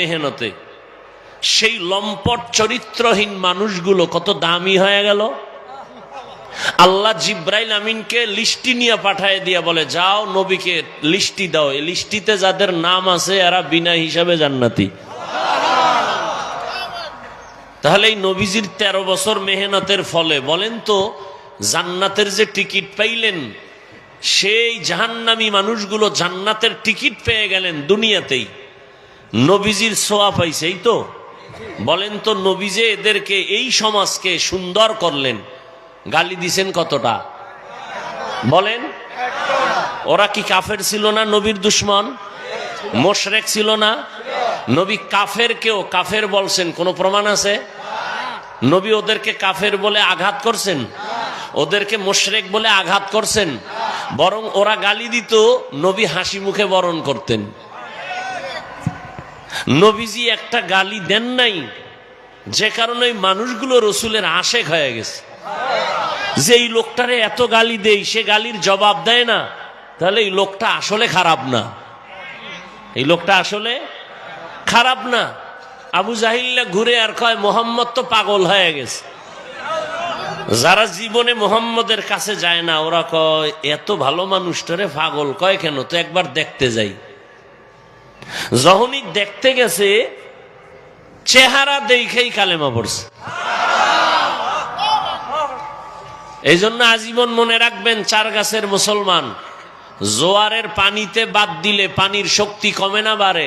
মেহনতে। সেই লম্পট চরিত্রহীন মানুষগুলো কত দামি হয়ে গেল। আল্লাহ জিব্রাইল আমিনকে লিস্টি নিয়ে পাঠায় দিয়া বলে, যাও নবীকে লিস্টি দাও। এই লিস্টিতে যাদের নাম আছে, এরা বিনা হিসাবে জান্নাতি। তাহলে এই নবীজির তেরো বছর মেহনতের ফলে বলেন তো, জান্নাতের যে টিকিট পাইলেন, সেই জাহান্নামী মানুষগুলো জান্নাতের টিকিট পেয়ে গেলেন দুনিয়াতেই। নবীজির সোয়া পাইছে এই তো? বলেন তো নবীজে এদেরকে এই সমাজকে সুন্দর করলেন। গালি দিছেন কতটা? বলেন, ওরা কি কাফের ছিল না নবীর দুশ্মন? মোশরেক ছিল না? নবী কাফের কেউ? কাফের বলছেন, কোনো প্রমাণ আছে? নবী ওদেরকে কাফের বলে আঘাত করছেন? ওদেরকে মোশরেক বলে আঘাত করছেন? বরং ওরা গালি দিত, নবী হাসি মুখে বরণ করতেন। নবীজি একটা গালি দেন নাই, যে কারণে মানুষগুলো রসুলের আশেক হয়ে গেছে। যে এই লোকটারে এত গালি দেই, সে গালির জবাব দেয় না, তাহলে এই লোকটা আসলে খারাপ না। এই লোকটা আসলে খারাপ না। আবু জাহিল্লা ঘুরে আর কয়, মোহাম্মদ তো পাগল হয়ে গেছে। যারা জীবনে মোহাম্মদের কাছে যায় না, ওরা কয়, এত ভালো মানুষটারে পাগল, কয় কেন? তো একবার দেখতে যাই। যখনই দেখতে গেছে, চেহারা দেখেই কালেমা পড়ছে। এই জন্য আজীবন মনে রাখবেন, চার গাছের মুসলমান, জোয়ারের পানিতে বাদ দিলে পানির শক্তি কমে না বাড়ে।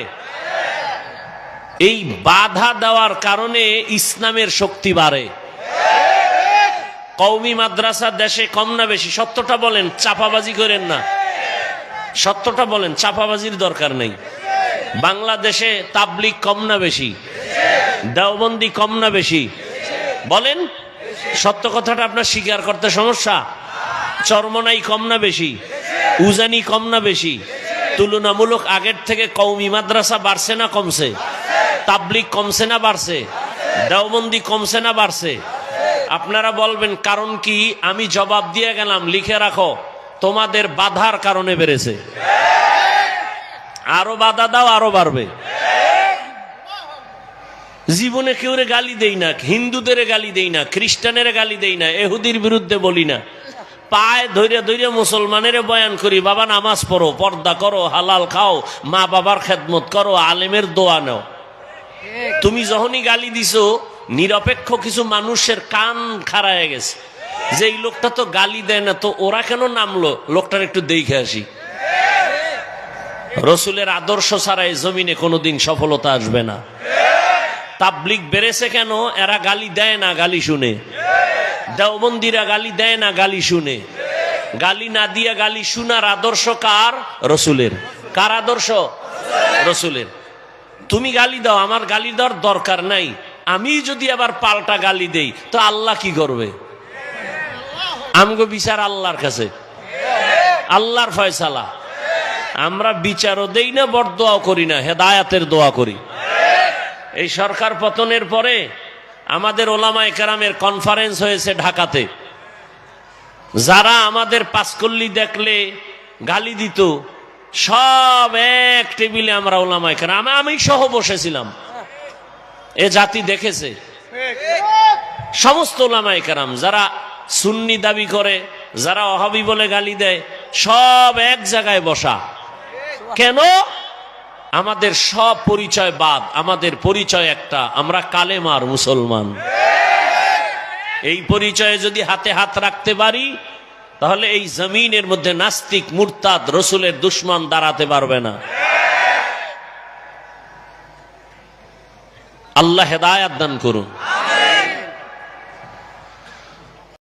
এই বাধা দেওয়ার কারণে ইসলামের শক্তি বাড়ে। কৌমি মাদ্রাসা দেশে কম না বেশি সত্যটা বলেন, চাপাবাজি করেন না। সত্যটা বলেন, চাপাবাজির দরকার নেই। বাংলাদেশে তাবলিক কম না বেশি? দেওবন্দি কম না বেশি? বলেন, সত্য কথাটা আপনার স্বীকার করতে সমস্যা? চরমনাই কম না বেশি? উজানি কম না বেশি? তুলনামূলক আগের থেকে কৌমি মাদ্রাসা বাড়ছে না কমছে? তাবলিক কমছে না বাড়ছে? দেওবন্দি কমছে না বাড়ছে? আপনারা বলবেন, কারণ কি? আমি জবাব দিয়ে গেলাম, লিখে রাখো। তোমাদের বাধার কারণে বেড়েছে। আরও বাধা দাও, আরও বাড়বে। জীবনে কেউ গালি দেই না, হিন্দুদের গালি দেই না, খ্রিস্টানের গালি দেই না, এহুদির বিরুদ্ধে বলি না। পায়ে ধৈর্য ধৈর্য মুসলমানের বয়ান করি, বাবা নামাজ পড়ো, পর্দা করো, হালাল খাও, মা বাবার খেদমত করো, আলেমের দোয়া নাও। তুমি যখনই গালি দিছো, নিরপেক্ষ কিছু মানুষের কান খাড়ায় গেছে। যে এই লোকটা তো গালি দেয় না, তো ওরা কেন নামলো? লোকটার একটু দেখে আসি। রসুলের আদর্শ ছাড়া এই জমিনে কোনোদিন সফলতা আসবে না। তাবলিক বেড়েছে কেন? এরা গালি দেয় না, গালি শুনে। দেওবন্দিরা গালি দেয় না, গালি শুনে। গালি না দিয়া গালি শুনার আদর্শ কার? রসুলের। কার আদর্শ? রসুলের। তুমি গালি দাও, আমার গালি দেওয়ার দরকার নাই। আমি যদি আবার পাল্টা গালি দেই, তো আল্লাহ কি করবে? আমগো বিচার আল্লাহর কাছে। আল্লাহর ফয়সালা। আমরা বিচারও দেই না বড় দোয়া করি না, হেদায়াতের দোয়া করি। এই সরকার পতনের পরে আমাদের ওলামা একরামের কনফারেন্স হয়েছে ঢাকাতে। যারা আমাদের পাঁচকল্লি দেখলে গালি দিত, সব এক টেবিলে আমরা ওলামা একরাম আমি সহ বসেছিলাম। এ জাতি দেখেছে। সমস্ত ওলামা একরাম যারা সুন্নি দাবি করে, যারা অহাবি বলে গালি দেয়, সব এক জায়গায় বসা। কেন? আমাদের সব পরিচয় বাদ, আমাদের পরিচয় একটা, আমরা কালেমার মুসলমান। এই পরিচয়ে যদি হাতে হাত রাখতে পারি, তাহলে এই জমিনের মধ্যে নাস্তিক, মুরতাদ, রসুলের দুশ্মন দাঁড়াতে পারবে না। আল্লাহ হেদায়াত দান করুন।